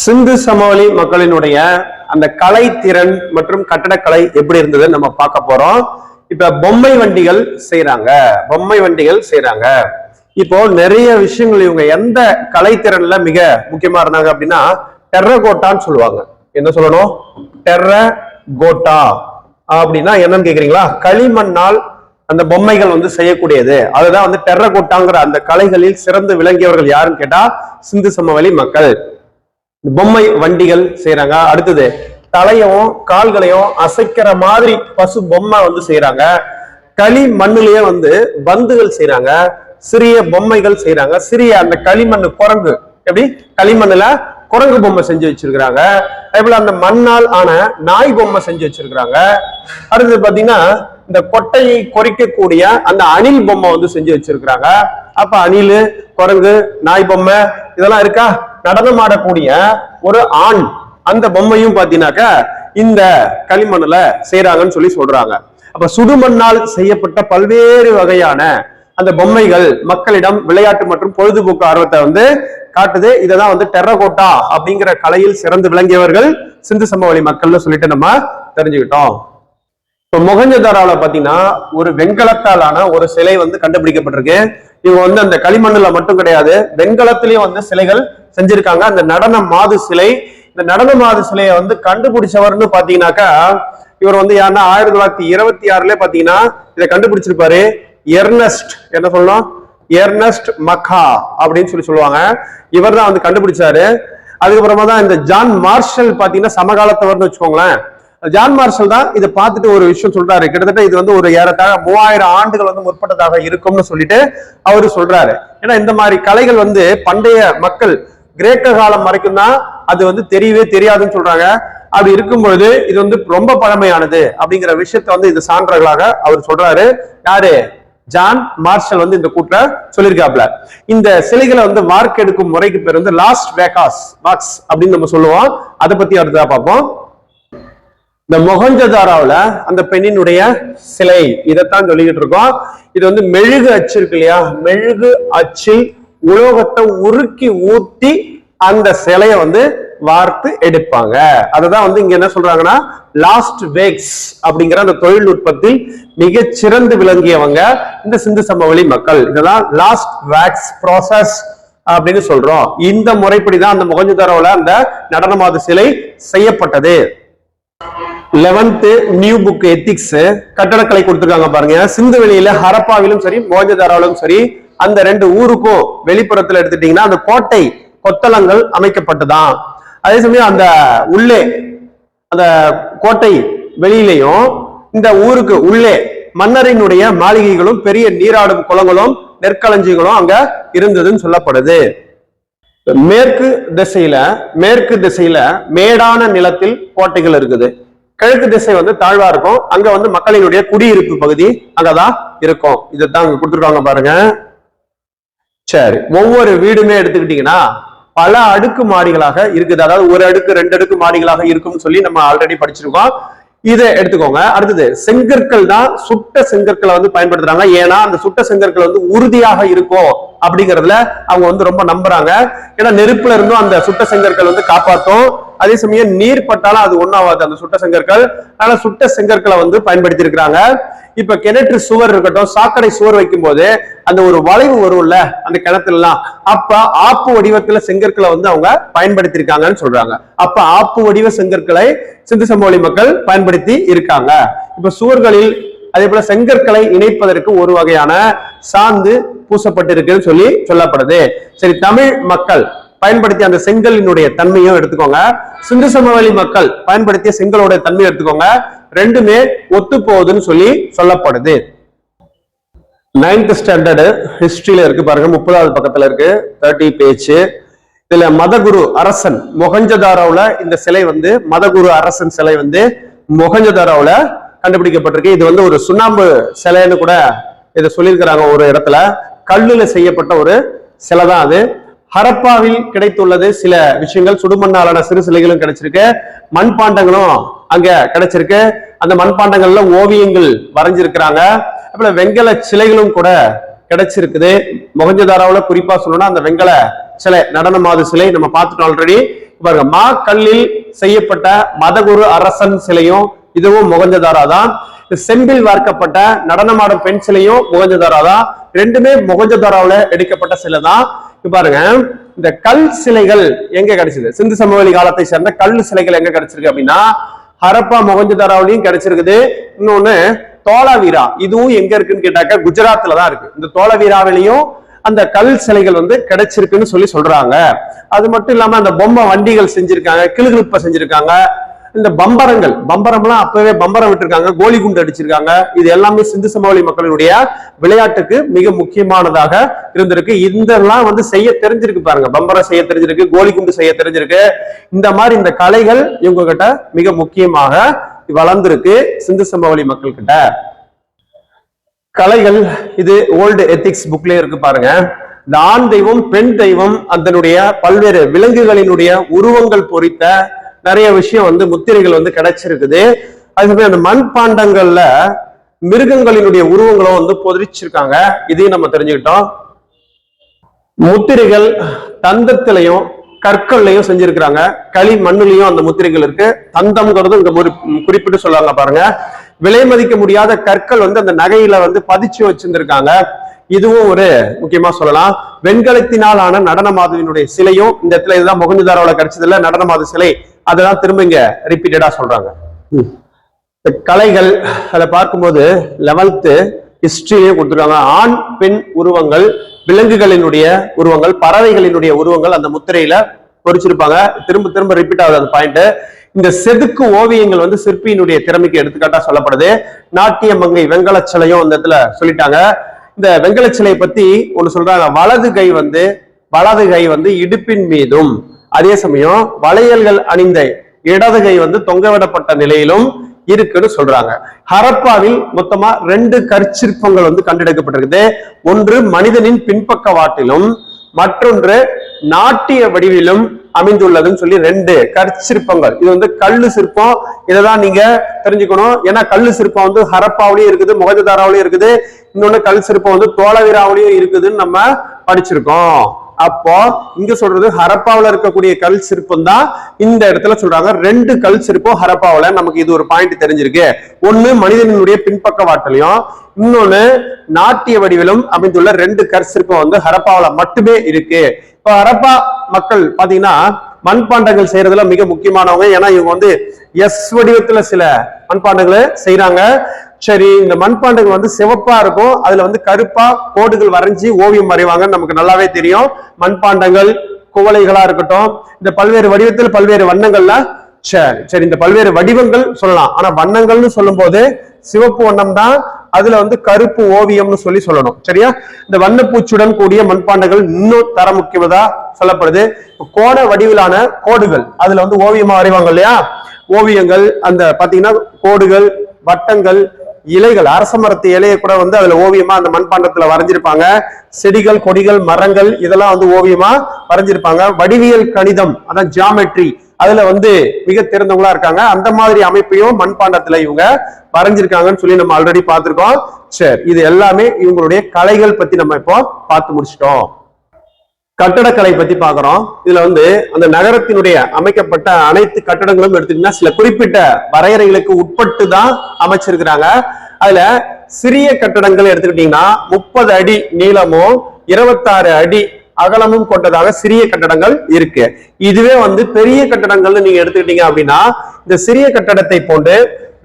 சிந்து சமவெளி மக்களினுடைய அந்த கலை திறன் மற்றும் கட்டடக்கலை எப்படி இருந்தது நம்ம பார்க்க போறோம். இப்ப பொம்மை வண்டிகள் செய்யறாங்க பொம்மை வண்டிகள் செய்யறாங்க இப்போ நிறைய விஷயங்கள் இவங்க எந்த கலைத்திறன்ல மிக முக்கியமா இருந்தாங்க அப்படின்னா டெர்ரகோட்டான்னு சொல்லுவாங்க. என்ன சொல்லணும்? டெர்ரகோட்டா. அப்படின்னா என்னன்னு கேக்குறீங்களா? களிமண்ணால் அந்த பொம்மைகள் வந்து செய்யக்கூடியது. அதுதான் வந்து டெர்ரகோட்டாங்கிற அந்த கலைகளில் சிறந்து விளங்கியவர்கள் யாருன்னு கேட்டா சிந்து சமவெளி மக்கள். இந்த பொம்மை வண்டிகள் செய்யறாங்க அடுத்தது தலையும் கால்களையும் அசைக்கிற மாதிரி பசு பொம்மை வந்து செய்யறாங்க களி மண்ணிலேயே வந்து பந்துகள் செய்யறாங்க சிறிய பொம்மைகள் செய்யறாங்க சிறிய அந்த களிமண் குரங்கு. எப்படி? களிமண்ணுல குரங்கு பொம்மை செஞ்சு வச்சிருக்கிறாங்க. அதே போல அந்த மண்ணால் ஆன நாய் பொம்மை செஞ்சு வச்சிருக்கிறாங்க. அடுத்தது பாத்தீங்கன்னா இந்த கொட்டையை குறைக்கக்கூடிய அந்த அணில் பொம்மை வந்து செஞ்சு வச்சிருக்கிறாங்க. அப்ப அணில் குரங்கு நாய் பொம்மை இதெல்லாம் இருக்கா? நடனம் ஆடக்கூடிய ஒரு ஆண் அந்த பொம்மையும் பாத்தீங்கன்னாக்க இந்த களிமண்ணுல செய்யறாங்கன்னு சொல்லி சொல்றாங்க. அப்ப சுடுமண்ணால் செய்யப்பட்ட பல்வேறு வகையான அந்த பொம்மைகள் மக்களிடம் விளையாட்டு மற்றும் பொழுதுபோக்கு ஆர்வத்தை வந்து காட்டுது. இததான் வந்து டெரகோட்டா அப்படிங்கிற கலையில் சிறந்து விளங்கியவர்கள் சிந்து சமவெளி மக்கள்னு சொல்லிட்டு நம்ம தெரிஞ்சுக்கிட்டோம். இப்போ மொகஞ்சதாராவில் பார்த்தீங்கன்னா ஒரு வெண்கலத்தாலான ஒரு சிலை வந்து கண்டுபிடிக்கப்பட்டிருக்கு. இவங்க வந்து அந்த களிமண்ணுல மட்டும் கிடையாது வெண்கலத்திலயும் வந்து சிலைகள் செஞ்சிருக்காங்க. அந்த நடன மாது சிலை. இந்த நடன மாது சிலையை வந்து கண்டுபிடிச்சவர்னு பாத்தீங்கன்னாக்கா இவர் வந்து யாருன்னா ஆயிரத்தி தொள்ளாயிரத்தி இருபத்தி ஆறுல பாத்தீங்கன்னா இதை கண்டுபிடிச்சிருப்பாரு. எர்னஸ்ட் என்ன சொல்லணும்? எர்னஸ்ட் மக்கா அப்படின்னு சொல்லி சொல்லுவாங்க. இவர் தான் வந்து கண்டுபிடிச்சாரு. அதுக்கப்புறமா தான் இந்த ஜான் மார்ஷல் பாத்தீங்கன்னா சமகாலத்தவர்னு வச்சுக்கோங்களேன். ஜான் மார்ஷல் தான் இதை பார்த்துட்டு ஒரு விஷயம் சொல்றாரு. கிட்டத்தட்ட இது வந்து ஒரு ஏறத்தாழ மூவாயிரம் ஆண்டுகள் வந்து முற்பட்டதாக இருக்கும்னு சொல்லிட்டு அவரு சொல்றாரு. ஏன்னா இந்த மாதிரி கலைகள் வந்து பண்டைய மக்கள் கிரேக்க காலம் வரைக்கும் தான் அது வந்து தெரியவே தெரியாதுன்னு சொல்றாங்க. அப்படி இருக்கும் பொழுது இது வந்து ரொம்ப பழமையானது அப்படிங்கிற விஷயத்த வந்து இது சான்றர்களாக அவர் சொல்றாரு. யாரு? ஜான் மார்ஷல் வந்து இந்த கூட்ட சொல்லியிருக்காப்ல இந்த சிலைகளை வந்து மார்க் எடுக்கும் முறைக்கு பேர் வந்து லாஸ்ட் வேகாஸ் பாக்ஸ் அப்படின்னு நம்ம சொல்லுவோம். அதை பத்தி அடுத்ததா பார்ப்போம். இந்த மொகஞ்சதாராவில் அந்த பெண்ணினுடைய சிலை இதைத்தான் சொல்லிக்கிட்டு இருக்கோம். இது வந்து மெழுகு அச்சு இருக்கு இல்லையா? மெழுகு அச்சில் உலோகத்தை உருக்கி ஊத்தி அந்த சிலையை வந்து வார்த்து எடுப்பாங்க. அததான் வந்து இங்க என்ன சொல்றாங்கன்னா லாஸ்ட் வேக்ஸ் அப்படிங்கிற அந்த தொழில்நுட்பத்தில் மிக சிறந்து விளங்கியவங்க இந்த சிந்து சமவெளி மக்கள். இதெல்லாம் லாஸ்ட் வேக்ஸ் ப்ராசஸ் அப்படின்னு சொல்றோம். இந்த முறைப்படிதான் அந்த மொகஞ்சதாரோல அந்த நடனமாத சிலை செய்யப்பட்டது. லெவன்த் நியூ புக் எத்திக்ஸ் கட்டடக்கலை கொடுத்துருக்காங்க பாருங்க. சிந்துவெளியில ஹரப்பாவிலும் சரி மோஜதாராவிலும் சரி அந்த ரெண்டு ஊருக்கும் வெளிப்புறத்துல எடுத்துட்டீங்கன்னா அந்த கோட்டை கொத்தளங்கள் அமைக்கப்பட்டுதான் அதே சமயம் அந்த உள்ளே அந்த கோட்டை வெளியிலையும் இந்த ஊருக்கு உள்ளே மன்னரினுடைய மாளிகைகளும் பெரிய நீராடும் குளங்களும் நெற்களஞ்சிகளும் அங்க இருந்ததுன்னு சொல்லப்படுது. மேற்கு திசையில மேற்கு திசையில மேடான நிலத்தில் கோட்டைகள் இருக்குது. கிழக்கு திசை வந்து தாழ்வா இருக்கும். அங்க வந்து மக்களினுடைய குடியிருப்பு பகுதி அங்கதான் இருக்கும். இதைத்தான் அங்க கொடுத்துருக்காங்க பாருங்க. சரி ஒவ்வொரு வீடுமே எடுத்துக்கிட்டீங்கன்னா பல அடுக்கு மாடிகளாக இருக்குது. அதாவது ஒரு அடுக்கு ரெண்டு அடுக்கு மாடிகளாக இருக்கும்னு சொல்லி நம்ம ஆல்ரெடி படிச்சிருக்கோம். இதை எடுத்துக்கோங்க. அடுத்தது செங்கற்கள் தான் சுட்ட செங்கற்களை வந்து பயன்படுத்துறாங்க. ஏன்னா அந்த சுட்ட செங்கற்கள் வந்து உறுதியாக இருக்கும் அப்படிங்கறதுல அவங்க வந்து ரொம்ப நம்புறாங்க. ஏன்னா நெருப்புல இருந்தும் அந்த சுட்ட செங்கற்கள் வந்து காப்பாற்றும். அதே சமயம் நீர் பட்டாலும் அது ஒன்றாவாது அந்த சுட்ட செங்கற்கள் அதனால சுட்ட செங்கற்களை வந்து பயன்படுத்தி இருக்கிறாங்க இப்ப கிணற்று சுவர் இருக்கட்டும் சாக்கடை சுவர் வைக்கும் போது அந்த ஒரு வளைவு வரும்ல அந்த கிணத்துலலாம். அப்ப ஆப்பு வடிவத்துல செங்கற்களை வந்து அவங்க பயன்படுத்தி இருக்காங்கன்னு சொல்றாங்க. அப்ப ஆப்பு வடிவ செங்கற்களை சிந்து சமவெளி மக்கள் பயன்படுத்தி இருக்காங்க. இப்ப சுவர்களில் அதே போல செங்கற்களை இணைப்பதற்கு ஒரு வகையான சாந்து பூசப்பட்டிருக்குன்னு சொல்லி சொல்லப்படுது. சரி தமிழ் மக்கள் பயன்படுத்திய அந்த செங்கலினுடைய தன்மையும் எடுத்துக்கோங்க. சிந்து சமவெளி மக்கள் பயன்படுத்திய செங்கலோட தன்மையை எடுத்துக்கோங்க. ரெண்டுமே ஒத்து போகுதுன்னு சொல்லி சொல்லப்படுது. நைன்த் ஸ்டாண்டர்டு ஹிஸ்டரியில இருக்கு பாருங்க. முப்பதாவது பக்கத்துல இருக்கு. தேர்ட்டி பேஜ் இதுல மதகுரு அரசன் மொகஞ்சதாராவில் இந்த சிலை வந்து மதகுரு அரசன் சிலை வந்து மொகஞ்சதாராவில் கண்டுபிடிக்கப்பட்டிருக்கு. இது வந்து ஒரு சுண்ணாம்பு சிலைன்னு கூட இதை சொல்லியிருக்கிறாங்க ஒரு இடத்துல. கல்லுல செய்யப்பட்ட ஒரு சிலை தான் அது. ஹரப்பாவில் கிடைத்துள்ளது சில விஷயங்கள். சுடுமண்ணாலான சிறு சிலைகளும் கிடைச்சிருக்கு. மண்பாண்டங்களும் அங்க கிடைச்சிருக்கு. அந்த மண்பாண்டங்கள்ல ஓவியங்கள் வரைஞ்சிருக்கிறாங்க. அப்புறம் வெங்கல சிலைகளும் கூட கிடைச்சிருக்குது. முகஞ்சதாராவில் குறிப்பா சொல்லணும்னா அந்த வெங்கல சிலை நடனமாது சிலை நம்ம பார்த்துட்டோம் ஆல்ரெடி பாருங்க மா கல்லில் செய்யப்பட்ட மதகுரு அரசன் சிலையும் இதுவும் முகஞ்சதாரா தான். செம்பில் வார்க்கப்பட்ட நடனமாடும் பெண் சிலையும் முகஞ்சதாரா தான். ரெண்டுமே முகஞ்சதாராவில் எடுக்கப்பட்ட சிலை தான். பாருங்க. இந்த கல் சிலைகள் எங்க கிடைச்சது? சிந்து சமவெளி காலத்தை சேர்ந்த கல் சிலைகள் எங்க கிடைச்சிருக்கு அப்படின்னா ஹரப்பா மொகஞ்சதாராவிலையும் கிடைச்சிருக்குது. இன்னொன்னு தோலாவீரா இதுவும் எங்க இருக்குன்னு கேட்டாக்க குஜராத்ல தான் இருக்கு. இந்த தோலாவீராவிலையும் அந்த கல் சிலைகள் வந்து கிடைச்சிருக்குன்னு சொல்லி சொல்றாங்க. அது மட்டும் இல்லாம அந்த பொம்மை வண்டிகள் செஞ்சிருக்காங்க கிளுகிழுப்ப செஞ்சிருக்காங்க. இந்த பம்பரங்கள் பம்பரம்லாம் அப்பவே பம்பரம் விட்டுருக்காங்க கோலி குண்டு அடிச்சிருக்காங்க. இது எல்லாமே சிந்து சமவெளி மக்களினுடைய விளையாட்டுக்கு மிக முக்கியமானதாக இருந்திருக்கு. இதெல்லாம் வந்து செய்ய தெரிஞ்சிருக்கு பாருங்க. பம்பரம் செய்ய தெரிஞ்சிருக்கு கோலி குண்டு செய்ய தெரிஞ்சிருக்கு. இந்த மாதிரி இந்த கலைகள் இவங்க கிட்ட மிக முக்கியமாக வளர்ந்திருக்கு சிந்து சமவெளி மக்கள் கிட்ட கலைகள் இது ஓல்டு எத்திக்ஸ் புக்லயே இருக்கு பாருங்க. இந்த ஆண் தெய்வம் பெண் தெய்வம் அதனுடைய பல்வேறு விலங்குகளினுடைய உருவங்கள் பொறித்த நிறைய விஷயம் வந்து முத்திரைகள் வந்து கிடைச்சிருக்குது. அதுக்கப்புறம் அந்த மண்பாண்டங்கள்ல மிருகங்களினுடைய உருவங்களும் வந்து பொதிச்சிருக்காங்க இதையும் நம்ம தெரிஞ்சுக்கிட்டோம். முத்திரைகள் தந்தத்திலையும் கற்கள்லையும் செஞ்சிருக்கிறாங்க. களி மண்ணுலயும் அந்த முத்திரைகள் இருக்கு. தந்தம்ங்கிறது இங்க ஒரு குறிப்பிட்டு சொல்லுவாங்க பாருங்க. விலை மதிக்க முடியாத கற்கள் வந்து அந்த நகையில வந்து பதிச்சு வச்சிருந்திருக்காங்க. இதுவும் ஒரு முக்கியமா சொல்லலாம். வெண்கலத்தினால் ஆன நடன மாதவியினுடைய சிலையும் இந்த இடத்துல இதுதான் முகஞ்சுதாரோட கிடைச்சது இல்ல நடன மாத சிலை. அதெல்லாம் திரும்ப இங்க ரிப்பீட்டடா சொல்றாங்க. கலைகள் அதை பார்க்கும்போது லெவல்த்து ஹிஸ்டரியே கொடுத்துருக்காங்க. ஆண் பெண் உருவங்கள் விலங்குகளினுடைய உருவங்கள் பறவைகளினுடைய உருவங்கள் அந்த முத்திரையில பொறிச்சிருப்பாங்க. திரும்ப திரும்ப ரிப்பீட் ஆகுது அந்த பாயிண்ட் இந்த செதுக்கு ஓவியங்கள் வந்து சிற்பியினுடைய திறமைக்கு எடுத்துக்காட்டா சொல்லப்படுது. நாட்டிய மங்கை வெங்கலச் சிலையும் அந்த இடத்துல சொல்லிட்டாங்க. இந்த வெங்கல சிலையை பத்தி ஒண்ணு சொல்றாங்க. வலது கை வந்து வலது கை வந்து இடுப்பின் மீதும். அதே சமயம் வளையல்கள் அணிந்த இடது கை வந்து தொங்கவிடப்பட்ட நிலையிலும் இருக்குன்னு சொல்றாங்க. ஹரப்பாவில் மொத்தமா ரெண்டு கற்சிற்பங்கள் வந்து கண்டெடுக்கப்பட்டிருக்குது. ஒன்று மனிதனின் பின்பக்க வாட்டிலும் மற்றொன்று நாட்டிய வடிவிலும் அமைந்துள்ளதுன்னு சொல்லி ரெண்டு கற்சிற்பங்கள். இது வந்து கல்லு சிற்பம். இதைதான் நீங்க தெரிஞ்சுக்கணும். ஏன்னா கல்லு சிற்பம் வந்து ஹரப்பாவிலையும் இருக்குது முகஜதாராவிலையும் இருக்குது. இன்னொன்னு கல் சிற்பம் வந்து தோளவிராவிலையும் இருக்குதுன்னு நம்ம படிச்சிருக்கோம். அப்போ இங்க சொல்றது ஹரப்பாவில இருக்கக்கூடிய கல் சிற்பம் தான் இந்த இடத்துல சொல்றாங்க. ரெண்டு கல் சிற்பம் ஹரப்பாவில. நமக்கு இது ஒரு பாயிண்ட் தெரிஞ்சிருக்கு. ஒண்ணு மனிதனுடைய பின்பக்க வாட்டலையும் இன்னொன்னு நாட்டிய வடிவிலும் அமைந்துள்ள ரெண்டு கற்சிற்பம் வந்து ஹரப்பாவில மட்டுமே இருக்கு. இப்ப ஹரப்பா மக்கள் பாத்தீங்கன்னா மண்பாண்டங்கள் செய்யறதுல மிக முக்கியமானவங்க. ஏன்னா இவங்க வந்து எஸ் வடிவத்துல சில மண்பாண்டங்களை செய்யறாங்க சரி இந்த மண்பாண்டங்கள் வந்து சிவப்பா இருக்கும். அதுல வந்து கருப்பா கோடுகள் வரைஞ்சி ஓவியம் வரைவாங்கன்னு நமக்கு நல்லாவே தெரியும். மண்பாண்டங்கள் குவளைகளா இருக்கட்டும் இந்த பல்வேறு வடிவத்தில் பல்வேறு வண்ணங்கள்ல சரி சரி இந்த பல்வேறு வடிவங்கள் சொல்லலாம். ஆனா வண்ணங்கள்னு சொல்லும் போது சிவப்பு வண்ணம் தான் அதுல வந்து கருப்பு ஓவியம்னு சொல்லி சொல்லணும். சரியா? இந்த வண்ணப்பூச்சுடன் கூடிய மண்பாண்டங்கள் இன்னும் தர முக்கியதா சொல்லப்படுது. கோட வடிவிலான கோடுகள் அதுல வந்து ஓவியமா வரைவாங்க இல்லையா? ஓவியங்கள் அந்த பாத்தீங்கன்னா கோடுகள் வட்டங்கள் இலைகள் அரச மரத்து இலையை கூட வந்து அதுல ஓவியமா அந்த மண்பாண்டத்துல வரைஞ்சிருப்பாங்க. செடிகள் கொடிகள் மரங்கள் இதெல்லாம் வந்து ஓவியமா வரைஞ்சிருப்பாங்க. வடிவியல் கணிதம் அதான் ஜியாமெட்ரி அதுல வந்து மிக தெரிந்தவங்களா இருக்காங்க. அந்த மாதிரி அமைப்பையும் மண்பாண்டத்துல இவங்க வரைஞ்சிருக்காங்கன்னு சொல்லி நம்ம ஆல்ரெடி பார்த்திருக்கோம். சரி இது எல்லாமே இவங்களுடைய கலைகள் பத்தி நம்ம இப்போ பார்த்து முடிச்சிட்டோம். கட்டடக்கலை பத்தி பாக்குறோம் இதுல வந்து அந்த நகரத்தினுடைய அமைக்கப்பட்ட அனைத்து கட்டடங்களும் எடுத்துக்கிட்டீங்கன்னா சில குறிப்பிட்ட வரையறைகளுக்கு உட்பட்டு தான் அமைச்சிருக்கிறாங்க. அதுல சிறிய கட்டடங்கள் எடுத்துக்கிட்டீங்கன்னா முப்பது அடி நீளமும் இருபத்தாறு அடி அகலமும் கொண்டதாக சிறிய கட்டடங்கள் இருக்கு. இதுவே வந்து பெரிய கட்டடங்கள்னு நீங்க எடுத்துக்கிட்டீங்க அப்படின்னா இந்த சிறிய கட்டடத்தை போன்று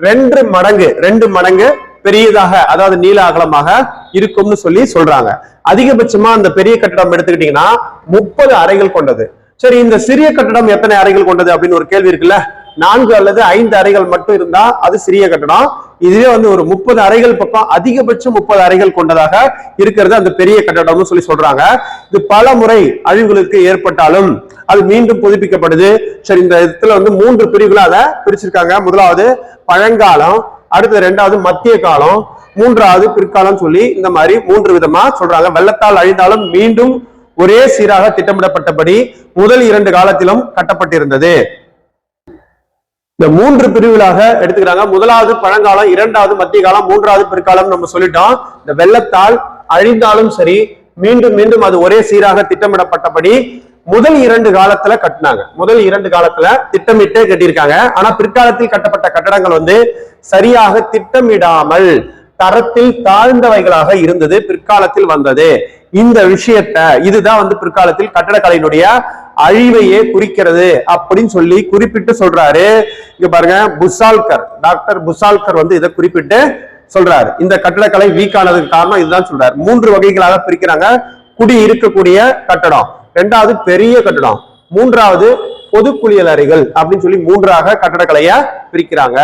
ரெண்டு மடங்கு ரெண்டு மடங்கு பெரியதாக அதாவது நீள அகலமாக இருக்கும்னு சொல்லி சொல்றாங்க. அதிகபட்சமா அந்த பெரிய கட்டடம் எடுத்துக்கிட்டீங்கன்னா முப்பது அறைகள் கொண்டது. சரி இந்த சிறிய கட்டடம் எத்தனை அறைகள் கொண்டது அப்படின்னு ஒரு கேள்வி இருக்குல்ல? நான்கு அல்லது ஐந்து அறைகள் மட்டும் இருந்தா அது சிறிய கட்டடம். இதுவே வந்து ஒரு முப்பது அறைகள் பக்கம் அதிகபட்சம் முப்பது அறைகள் கொண்டதாக இருக்கிறது. அந்த பெரிய கட்டடம்னு சொல்லி சொல்றாங்க. இது பல முறை அழிவுகளுக்கு ஏற்பட்டாலும் அது மீண்டும் புதுப்பிக்கப்படுது. சரி இந்த இடத்துல வந்து மூன்று பிரிவுகளாக பிரிச்சிருக்காங்க. முதலாவது பழங்காலம் அடுத்தது ரெண்டாவது மத்திய காலம் மூன்றாவது பிற்காலம் சொல்லி இந்த மாதிரி மூன்று விதமா சொல்றாங்க. வெள்ளத்தால் அழிந்தாலும் மீண்டும் ஒரே சீராக திட்டமிடப்பட்டபடி முதல் இரண்டு காலத்திலும் கட்டப்பட்டிருந்தது. இந்த மூன்று பிரிவுகளாக எடுத்துக்கிறாங்க. முதலாவது பழங்காலம் இரண்டாவது மத்திய காலம் மூன்றாவது பிற்காலம் நம்ம சொல்லிட்டோம். இந்த வெள்ளத்தால் அழிந்தாலும் சரி மீண்டும் மீண்டும் அது ஒரே சீராக திட்டமிடப்பட்டபடி முதல் இரண்டு காலத்துல கட்டினாங்க. முதல் இரண்டு காலத்துல திட்டமிட்டே கட்டியிருக்காங்க. ஆனா பிற்காலத்தில் கட்டப்பட்ட கட்டடங்கள் வந்து சரியாக திட்டமிடாமல் தரத்தில் தாழ்ந்தவைகளாக இருந்தது பிற்காலத்தில் வந்தது. இந்த விஷயத்த இதுதான் வந்து பிற்காலத்தில் கட்டடக்கலையினுடைய அழிவையே குறிக்கிறது அப்படின்னு சொல்லி குறிப்பிட்டு சொல்றாரு. இங்க பாருங்க புசால்கர் டாக்டர் புசால்கர் வந்து இதை குறிப்பிட்டு சொல்றாரு. இந்த கட்டடக்கலை வீக் ஆனதுக்கு காரணம் இதுதான் சொல்றாரு. மூன்று வகைகளாக பிரிக்கிறாங்க. குடி இருக்கக்கூடிய கட்டடம் ரெண்டாவது பெரிய கட்டடம் மூன்றாவது பொது குளியலறைகள் அப்படின்னு சொல்லி மூன்றாக கட்டடக்கலைய பிரிக்கிறாங்க.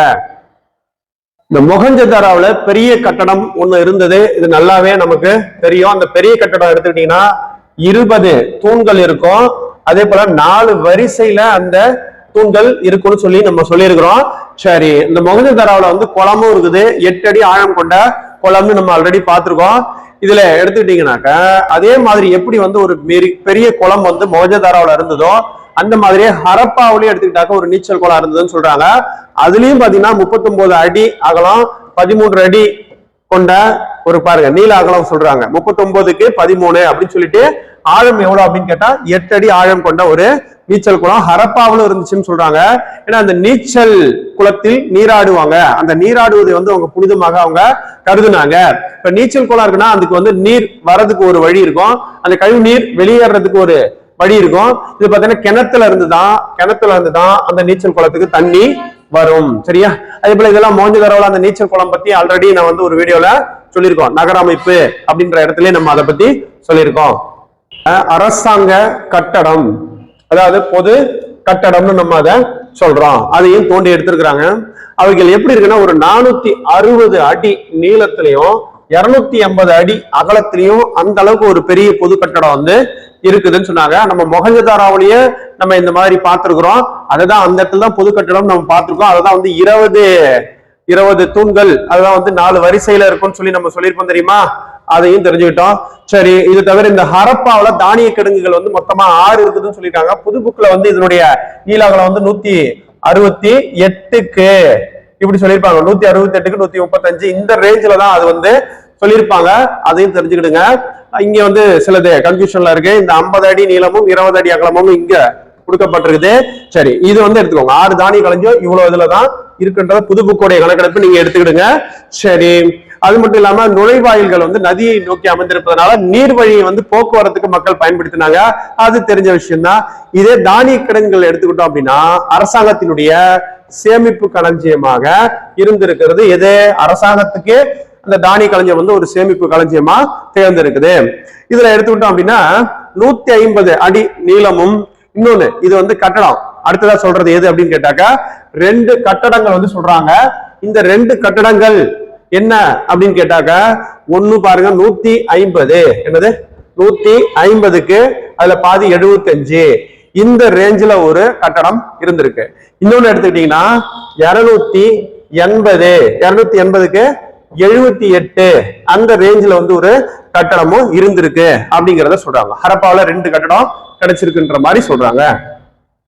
இந்த மொகஞ்சதாராவில் பெரிய கட்டடம் ஒன்று இருந்தது. இது நல்லாவே நமக்கு தெரியும். அந்த பெரிய கட்டடம் எடுத்துக்கிட்டீங்கன்னா இருபது தூண்கள் இருக்கும். அதே போல நாலு வரிசையில அந்த தூண்கள் இருக்கும்னு சொல்லி நம்ம சொல்லியிருக்கிறோம். சரி இந்த மொகஞ்சதாராவில் வந்து குளமும் இருக்குது. எட்டு அடி ஆழம் கொண்ட குளம்னு நம்ம ஆல்ரெடி பார்த்துருக்கோம். இதுல எடுத்துக்கிட்டீங்கன்னாக்க அதே மாதிரி எப்படி வந்து ஒரு மெரி- பெரிய குளம் வந்து மொகஞ்சதாராவில் இருந்ததோ அந்த மாதிரியே ஹரப்பாவிலையும் எடுத்துக்கிட்டாக்க ஒரு நீச்சல் குளம் இருந்ததுன்னு சொல்றாங்க. அதுலயும் பாத்தீங்கன்னா 39 அடி அகலம் பதிமூன்று அடி கொண்ட ஒரு பாருங்க நீல அகலம் சொல்றாங்க. 39க்கு பதிமூணு அப்படின்னு சொல்லிட்டு ஆழம் எவ்வளவு அப்படின்னு கேட்டா எட்டு அடி ஆழம் கொண்ட ஒரு நீச்சல் குளம் ஹரப்பாவிலும் இருந்துச்சுன்னு சொல்றாங்க. ஏன்னா அந்த நீச்சல் குளத்தில் நீராடுவாங்க. அந்த நீராடுவதை வந்து அவங்க புனிதமாக அவங்க கருதுனாங்க. இப்ப நீச்சல் குளம் இருக்குன்னா அதுக்கு வந்து நீர் வரதுக்கு ஒரு வழி இருக்கும். அந்த கழிவு நீர் வெளியேறதுக்கு ஒரு படி இருக்கும். இது பாத்தீங்கன்னா கிணத்துல இருந்து தான் கிணத்துல இருந்து தான் அந்த நீச்சல் குளத்துக்கு தண்ணி வரும். சரியா? அதே போல இதெல்லாம் மோஞ்சதரவுல அந்த நீச்சல் குளம் பத்தி ஆல்ரெடி நான் வந்து ஒரு வீடியோல சொல்லியிருக்கோம். நகர அமைப்பு அப்படின்ற இடத்துல நம்ம அதை பத்தி சொல்லியிருக்கோம். அரசாங்க கட்டடம். அதாவது பொது கட்டடம்னு நம்ம அதை சொல்றோம். அதையும் தோண்டி எடுத்திருக்கிறாங்க. அவைகள் எப்படி இருக்குன்னா ஒரு நானூத்தி அறுபது அடி நீளத்திலையும் இருநூத்தி எண்பது அடி அகலத்திலையும் அந்த அளவுக்கு ஒரு பெரிய பொது கட்டடம் வந்து இருக்குதுன்னு சொன்னாங்க. நம்ம மொகஞ்சதாராவிலேயே நம்ம இந்த மாதிரி பார்த்திருக்கிறோம். அதுதான் அந்த இடத்துல தான் பொது கட்டடம் நம்ம பார்த்திருக்கோம். அதுதான் வந்து இருபது இருபது தூண்கள் அதுதான் வந்து நாலு வரிசையில இருக்கும்னு சொல்லி நம்ம சொல்லியிருப்போம் தெரியுமா? அதையும் தெரிஞ்சுக்கிட்டோம். சரி இது தவிர இந்த ஹரப்பாவுல தானிய கிடங்குகள் வந்து மொத்தமா ஆறு இருக்குதுன்னு சொல்லியிருக்காங்க. புது புக்ல வந்து இதனுடைய நீலாகலம் வந்து நூத்தி அறுபத்தி எட்டுக்கு இப்படி சொல்லியிருப்பாங்க. நூத்தி அறுபத்தி எட்டுக்கு நூத்தி முப்பத்தஞ்சு. இந்த ரேஞ்சில தான் அது வந்து சொல்லியிருப்பாங்க. அதையும் தெரிஞ்சுக்கிடுங்க. இங்க வந்து சிலது கன்ஃபியூஷன்ல இருக்கு. இந்த 50 அடி நீளமும் இருபது அடி அகலமும் இங்க கொடுக்கப்பட்டிருக்குது. சரி இது வந்து எடுத்துக்கோங்க. ஆறு தானிய களஞ்சியம் இவ்வளவு இதுலதான் இருக்குன்றத புது புக்கோடைய கணக்கெடுப்பு நீங்க எடுத்துக்கிடுங்க. சரி அது மட்டும் இல்லாம நுழைவாயில்கள் வந்து நதியை நோக்கி அமைந்திருப்பதனால நீர் வழியை வந்து போக்குவரத்துக்கு மக்கள் பயன்படுத்தினாங்க. அது தெரிஞ்ச விஷயம் தான் இதே தானிய கிடங்குகள் எடுத்துக்கிட்டோம் அப்படின்னா அரசாங்கத்தினுடைய சேமிப்பு களஞ்சியமாக இருந்திருக்கிறது. எது அரசாங்கத்துக்கு அந்த தானிய களஞ்சியம் வந்து ஒரு சேமிப்பு களஞ்சியமா தேர்ந்தெடுக்குது. இதுல எடுத்துக்கிட்டோம் அப்படின்னா நூத்தி ஐம்பது அடி நீளமும் இன்னொன்னு இது வந்து கட்டடம். அடுத்ததா சொல்றது எது அப்படின்னு கேட்டாக்கா ரெண்டு கட்டடங்கள் வந்து சொல்றாங்க. இந்த ரெண்டு கட்டடங்கள் என்ன அப்படின்னு கேட்டாக்கா ஒண்ணு பாருங்க நூத்தி ஐம்பது. என்னது? நூத்தி ஐம்பதுக்கு அதுல பாதி எழுபத்தஞ்சு இந்த ரேஞ்சில ஒரு கட்டடம் இருந்திருக்கு. இன்னொன்னு எடுத்துக்கிட்டீங்கன்னா இருநூத்தி எண்பது. இருநூத்தி எண்பதுக்கு எழுபத்தி எட்டு அந்த ரேஞ்சில வந்து ஒரு கட்டடமும் இருந்திருக்கு அப்படிங்கிறத சொல்றாங்க. ஹரப்பாவில் ரெண்டு கட்டடம் கிடைச்சிருக்குன்ற மாதிரி சொல்றாங்க.